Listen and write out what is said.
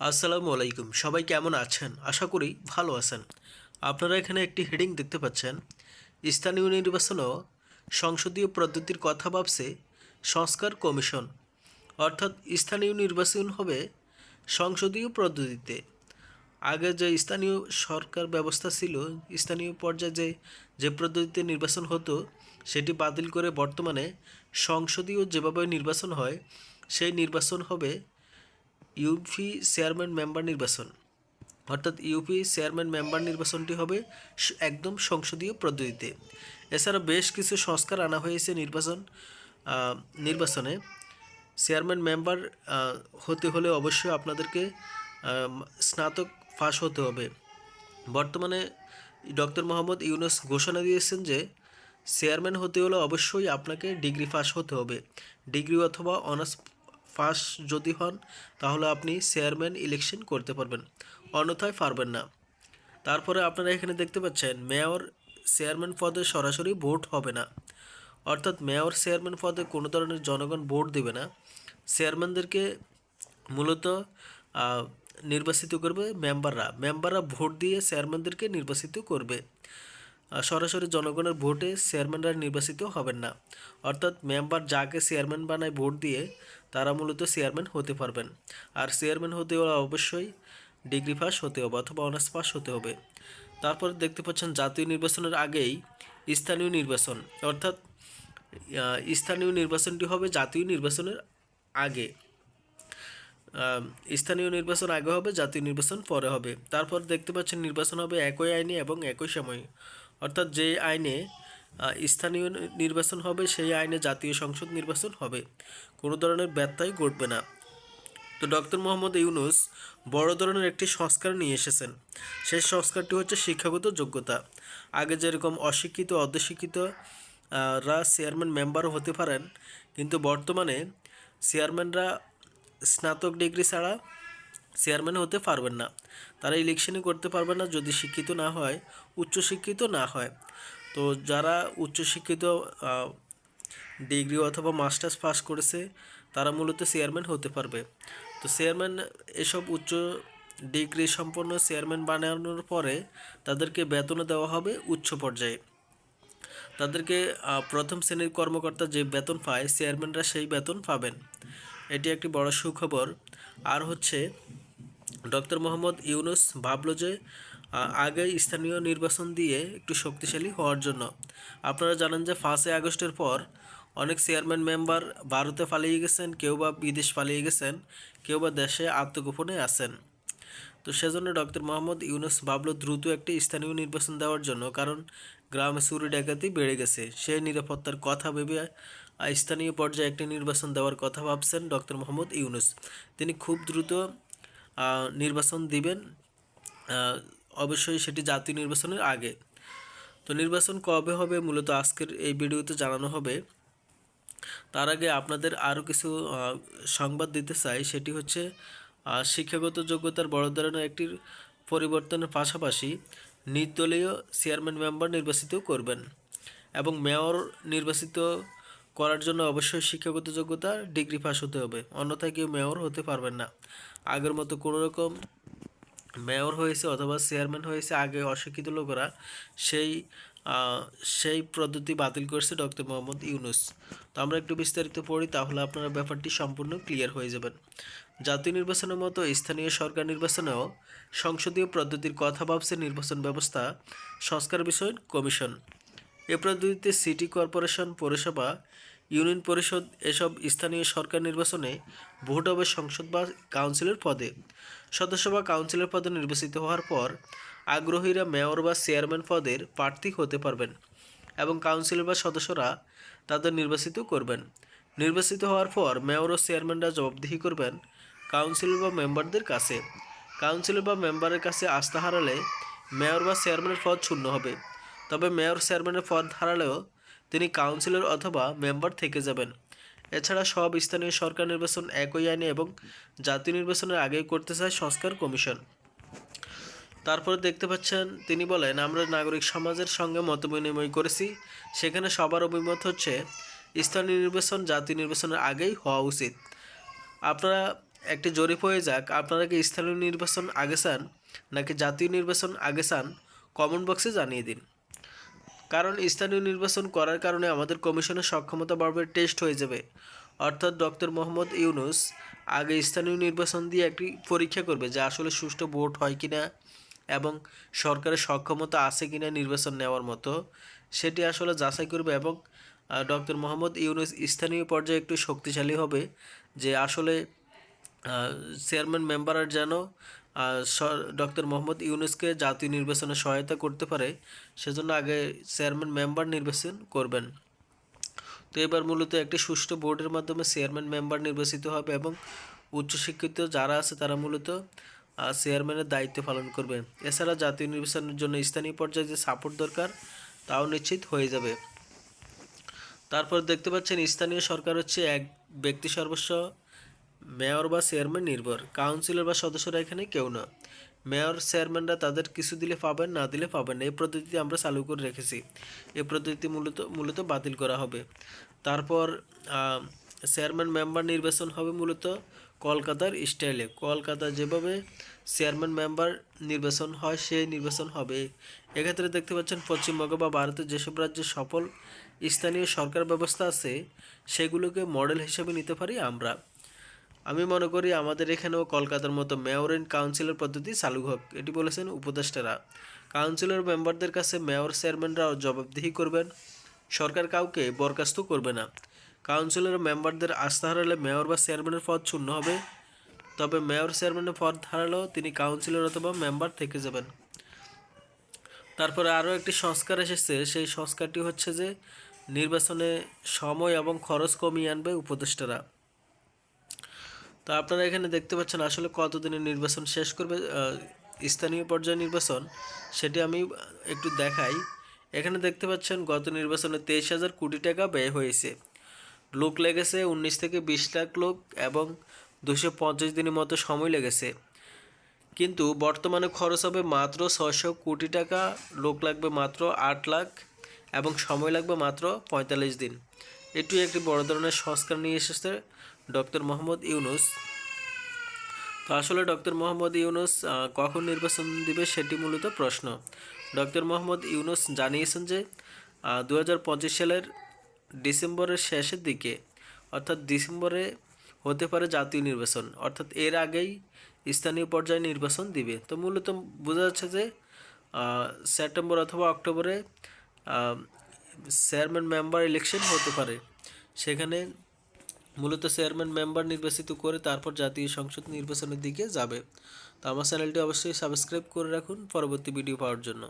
আসসালামু আলাইকুম। সবাই কেমন আছেন? আশা করি ভালো আছেন। আপনারা এখানে একটি হেডিং দেখতে পাচ্ছেন। স্থানীয় নির্বাচনও সংসদীয় পদ্ধতির কথা ভাবছে সংস্কার কমিশন। অর্থাৎ স্থানীয় নির্বাচন হবে সংসদীয় পদ্ধতিতে। আগে যে স্থানীয় সরকার ব্যবস্থা ছিল, স্থানীয় পর্যায়ে যে যে পদ্ধতিতে নির্বাচন হতো, সেটি বাতিল করে বর্তমানে সংসদীয় যেভাবে নির্বাচন হয়, সেই নির্বাচন হবে ইউপি চেয়ারম্যান মেম্বার নির্বাচন। অর্থাৎ ইউপি চেয়ারম্যান মেম্বার নির্বাচনটি হবে একদম সংসদীয় পদ্ধতিতে। এছাড়া বেশ কিছু সংস্কার আনা হয়েছে নির্বাচন নির্বাচনে। চেয়ারম্যান মেম্বার হতে হলে অবশ্যই আপনাদেরকে স্নাতক পাস হতে হবে। বর্তমানে ডক্টর মোহাম্মদ ইউনুস ঘোষণা দিয়েছেন যে চেয়ারম্যান হতে হলে অবশ্যই আপনাকে ডিগ্রি পাস হতে হবে। ডিগ্রি অথবা অনার্স পাস যদি হন, তাহলে আপনি চেয়ারম্যান ইলেকশন করতে পারবেন। অন্যথায় পারবেন না। তারপরে আপনারা এখানে দেখতে পাচ্ছেন, মেয়র চেয়ারম্যান পদে সরাসরি ভোট হবে না। অর্থাৎ মেয়র চেয়ারম্যান পদে কোনো ধরনের জনগণ ভোট দেবে না। চেয়ারম্যানদেরকে মূলত নির্বাচিত করবে মেম্বাররা। মেম্বাররা ভোট দিয়ে চেয়ারম্যানদেরকে নির্বাচিত করবে। সরাসরি জনগণের ভোটে চেয়ারম্যানরা নির্বাচিত হবেন না। অর্থাৎ মেম্বার যাকে চেয়ারম্যান বানায় ভোট দিয়ে তারা মূলত চেয়ারম্যান হতে পারবেন। আর চেয়ারম্যান হতে হলে অবশ্যই ডিগ্রি পাস হতে হবে অথবা অনার্স পাস হতে হবে। তারপর দেখতে পাচ্ছেন জাতীয় নির্বাচনের আগেই স্থানীয় নির্বাচন। অর্থাৎ স্থানীয় নির্বাচনটি হবে জাতীয় নির্বাচনের আগে। স্থানীয় নির্বাচন আগে হবে, জাতীয় নির্বাচন পরে হবে। তারপর দেখতে পাচ্ছেন নির্বাচন হবে একই আইনে এবং একই সময়ে। অর্থাৎ যে আইনে স্থানীয় নির্বাচন হবে, সেই আইনে জাতীয় সংসদ নির্বাচন হবে। কোনো ধরনের ব্যত্যয় ঘটবে না। তো ডক্টর মোহাম্মদ ইউনুস বড় ধরনের একটি সংস্কার নিয়ে এসেছেন। সেই সংস্কারটি হচ্ছে শিক্ষাগত যোগ্যতা। আগে যেরকম অশিক্ষিত অর্ধশিক্ষিত রা চেয়ারম্যান মেম্বারও হতে পারেন, কিন্তু বর্তমানে চেয়ারম্যানরা স্নাতক ডিগ্রি ছাড়া চেয়ারম্যান হতে পারবেন না। তারা ইলেকশনই করতে পারবেন না যদি শিক্ষিত না হয়, উচ্চশিক্ষিত না হয়। তো যারা উচ্চশিক্ষিত ডিগ্রি অথবা মাস্টার্স পাস করেছে, তারা মূলত চেয়ারম্যান হতে পারবে। তো চেয়ারম্যান এসব উচ্চ ডিগ্রি সম্পন্ন চেয়ারম্যান বানানোর পরে তাদেরকে বেতনও দেওয়া হবে উচ্চ পর্যায়ে। তাদেরকে প্রথম শ্রেণির কর্মকর্তা যে বেতন পায়, চেয়ারম্যানরা সেই বেতন পাবেন। এটি একটি বড় সুখবর। আর হচ্ছে ডক্টর মোহাম্মদ ইউনুস ভাবলো যে আগে স্থানীয় নির্বাচন দিয়ে একটু শক্তিশালী হওয়ার জন্য। আপনারা জানেন যে পাঁচই আগস্টের পর অনেক চেয়ারম্যান মেম্বার ভারতে পালিয়ে গেছেন, কেউ বা বিদেশ পালিয়ে গেছেন, কেউ বা দেশে আত্মগোপনে আছেন। তো সেজন্য ডক্টর মোহাম্মদ ইউনুস ভাবলো দ্রুত একটি স্থানীয় নির্বাচন দেওয়ার জন্য, কারণ গ্রামে চুরি ডাকাতি বেড়ে গেছে। সেই নিরাপত্তার কথা ভেবে স্থানীয় পর্যায়ে একটি নির্বাচন দেওয়ার কথা ভাবছেন ডক্টর মোহাম্মদ ইউনুস। তিনি খুব দ্রুত নির্বাচন দিবেন। অবশ্যই সেটি জাতীয় নির্বাচনের আগে। তো নির্বাচন কবে হবে মূলত আজকের এই ভিডিওতে জানানো হবে। তার আগে আপনাদের আরও কিছু সংবাদ দিতে চাই। সেটি হচ্ছে শিক্ষাগত যোগ্যতার বড় ধরনের একটি পরিবর্তনের পাশাপাশি নির্দলীয় চেয়ারম্যান মেম্বার নির্বাচিত করবেন এবং মেয়র নির্বাচিত করার জন্য অবশ্যই শিক্ষাগত যোগ্যতা ডিগ্রি পাস হতে হবে। অন্যথায় কেউ মেয়র হতে পারবেন না। আগের মতো কোনো রকম মেয়র হয়েছে অথবা চেয়ারম্যান হয়েছে, আগে অশিক্ষিত লোকেরা সেই সেই পদ্ধতি বাতিল করেছে ডক্টর মোহাম্মদ ইউনুস। তো আমরা একটু বিস্তারিত পড়ি, তাহলে আপনারা ব্যাপারটি সম্পূর্ণ ক্লিয়ার হয়ে যাবেন। জাতীয় নির্বাচনের মতো স্থানীয় সরকার নির্বাচনেও সংসদীয় পদ্ধতির কথা ভাবছে নির্বাচন ব্যবস্থা, সংস্কার বিষয়ক কমিশন। এ পদ্ধতিতে সিটি কর্পোরেশন, পৌরসভা ইউনিয়ন পরিষদ এসব স্থানীয় সরকার নির্বাচনে ভোট হবে সংসদ বা কাউন্সিলের পদে। সদস্য বা কাউন্সিলর পদে নির্বাচিত হওয়ার পর আগ্রহীরা মেয়র বা চেয়ারম্যান পদের প্রার্থী হতে পারবেন এবং কাউন্সিলর বা সদস্যরা তাদের নির্বাচিত করবেন। নির্বাচিত হওয়ার পর মেয়র ও চেয়ারম্যানরা জবাবদিহি করবেন কাউন্সিলর বা মেম্বারদের কাছে। কাউন্সিলর বা মেম্বারের কাছে আস্থা হারালে মেয়র বা চেয়ারম্যানের পদ শূন্য হবে। তবে মেয়র, চেয়ারম্যানের পদ হারালেও তিনি কাউন্সিলর অথবা মেম্বার থেকে যাবেন। এছাড়া সব স্থানীয় সরকার নির্বাচন একই আইনে এবং জাতীয় নির্বাচনের আগেই করতে চায় সংস্কার কমিশন। তারপরে দেখতে পাচ্ছেন, তিনি বলেন, আমরা নাগরিক সমাজের সঙ্গে মত বিনিময় করেছি। সেখানে সবার অভিমত হচ্ছে স্থানীয় নির্বাচন জাতীয় নির্বাচনের আগেই হওয়া উচিত। আপনারা একটি জরিপ হয়ে যাক। আপনারা কি স্থানীয় নির্বাচন আগে চান নাকি জাতীয় নির্বাচন আগে চান? কমেন্ট বক্সে জানিয়ে দিন। কারণ স্থানীয় নির্বাচন করার কারণে আমাদের কমিশনের সক্ষমতা বাড়বে, টেস্ট হয়ে যাবে। অর্থাৎ ডক্টর মোহাম্মদ ইউনুস আগে স্থানীয় নির্বাচন দিয়ে একটি পরীক্ষা করবে যে আসলে সুষ্ঠু ভোট হয় কিনা এবং সরকারের সক্ষমতা আছে কিনা নির্বাচন নেওয়ার মতো, সেটি আসলে যাচাই করবে এবং ডক্টর মোহাম্মদ ইউনুস স্থানীয় পর্যায়ে একটু শক্তিশালী হবে যে আসলে চেয়ারম্যান, মেম্বাররা যেন ডক্টর মোহাম্মদ ইউনুসকে জাতীয় নির্বাচনে সহায়তা করতে পারে, সেজন্য আগে চেয়ারম্যান মেম্বার নির্বাচন করবেন। তো এবার মূলত একটি সুষ্ঠু বোর্ডের মাধ্যমে চেয়ারম্যান মেম্বার নির্বাচিত হবে এবং উচ্চশিক্ষিত যারা আছে তারা মূলত চেয়ারম্যানের দায়িত্ব পালন করবে। এছাড়া জাতীয় নির্বাচনের জন্য স্থানীয় পর্যায়ে যে সাপোর্ট দরকার, তাও নিশ্চিত হয়ে যাবে। তারপর দেখতে পাচ্ছেন, স্থানীয় সরকার হচ্ছে এক ব্যক্তি সর্বস্ব মেয়র বা চেয়ারম্যান নির্ভর, কাউন্সিলর বা সদস্যরা এখানে কেউ না। মেয়র, চেয়ারম্যানরা তাদের কিছু দিলে পাবেন, না দিলে পাবেন না। এই পদ্ধতি আমরা চালু করে রেখেছি। এই পদ্ধতি মূলত মূলত বাতিল করা হবে। তারপর চেয়ারম্যান মেম্বার নির্বাচন হবে মূলত কলকাতার স্টাইলে। কলকাতা যেভাবে চেয়ারম্যান মেম্বার নির্বাচন হয়, সেই নির্বাচন হবে। এক্ষেত্রে দেখতে পাচ্ছেন পশ্চিমবঙ্গ বা ভারতের যেসব রাজ্যে সফল স্থানীয় সরকার ব্যবস্থা আছে, সেগুলোকে মডেল হিসেবে নিতে পারি আমরা। আমি মনে করি আমাদের এখানেও কলকাতার মতো মেয়র অ্যান্ড কাউন্সিলর পদ্ধতি চালু হোক, এটি বলেছেন উপদেষ্টারা। কাউন্সিলর মেম্বারদের কাছে মেয়র চেয়ারম্যানরাও জবাবদিহি করবেন, সরকার কাউকে বরখাস্ত করবে না। কাউন্সিলর মেম্বারদের আস্থা হারালে মেয়র বা চেয়ারম্যানের পদ শূন্য হবে, তবে মেয়র চেয়ারম্যানের পদ হারালেও তিনি কাউন্সিলর অথবা মেম্বার থেকে যাবেন। তারপরে আরও একটি সংস্কার এসেছে, সেই সংস্কারটি হচ্ছে যে, নির্বাচনে সময় এবং খরচ কমিয়ে আনবে উপদেষ্টারা। তো আপনারা এখানে দেখতে পাচ্ছেন আসলে কতদিনের নির্বাচন শেষ করবে স্থানীয় পর্যায়ে নির্বাচন, সেটি আমি একটু দেখাই। এখানে দেখতে পাচ্ছেন গত নির্বাচনে তেইশ হাজার কোটি টাকা ব্যয় হয়েছে। লোক লেগেছে উনিশ থেকে বিশ লাখ লোক এবং দুশো পঞ্চাশ দিনের মতো সময় লেগেছে। কিন্তু বর্তমানে খরচ হবে মাত্র ছশো কোটি টাকা, লোক লাগবে মাত্র আট লাখ এবং সময় লাগবে মাত্র পঁয়তাল্লিশ দিন। এটি একটি বড় ধরনের সংস্কার নিয়ে এসেছে। ডক্টর মোহাম্মদ ইউনুস। তো আসলে ডক্টর মোহাম্মদ ইউনুস কখন নির্বাচন দিবে সেটি মূলত প্রশ্ন। ডক্টর মোহাম্মদ ইউনুস জানিয়েছেন যে দু হাজার পঁচিশ সালের ডিসেম্বরের শেষের দিকে, অর্থাৎ ডিসেম্বরে হতে পারে জাতীয় নির্বাচন, অর্থাৎ এর আগেই স্থানীয় পর্যায়ে নির্বাচন দিবে। তো মূলত বোঝা যাচ্ছে যে সেপ্টেম্বর অথবা অক্টোবরে চেয়ারম্যান মেম্বার ইলেকশন হতে পারে। সেখানে মূলত চেয়ারম্যান মেম্বার নির্বাচিত করে তারপর জাতীয় সংসদ নির্বাচনের দিকে যাবে। তো আমার চ্যানেলটি অবশ্যই সাবস্ক্রাইব করে রাখুন। পরবর্তী ভিডিও পাওয়ার জন্য।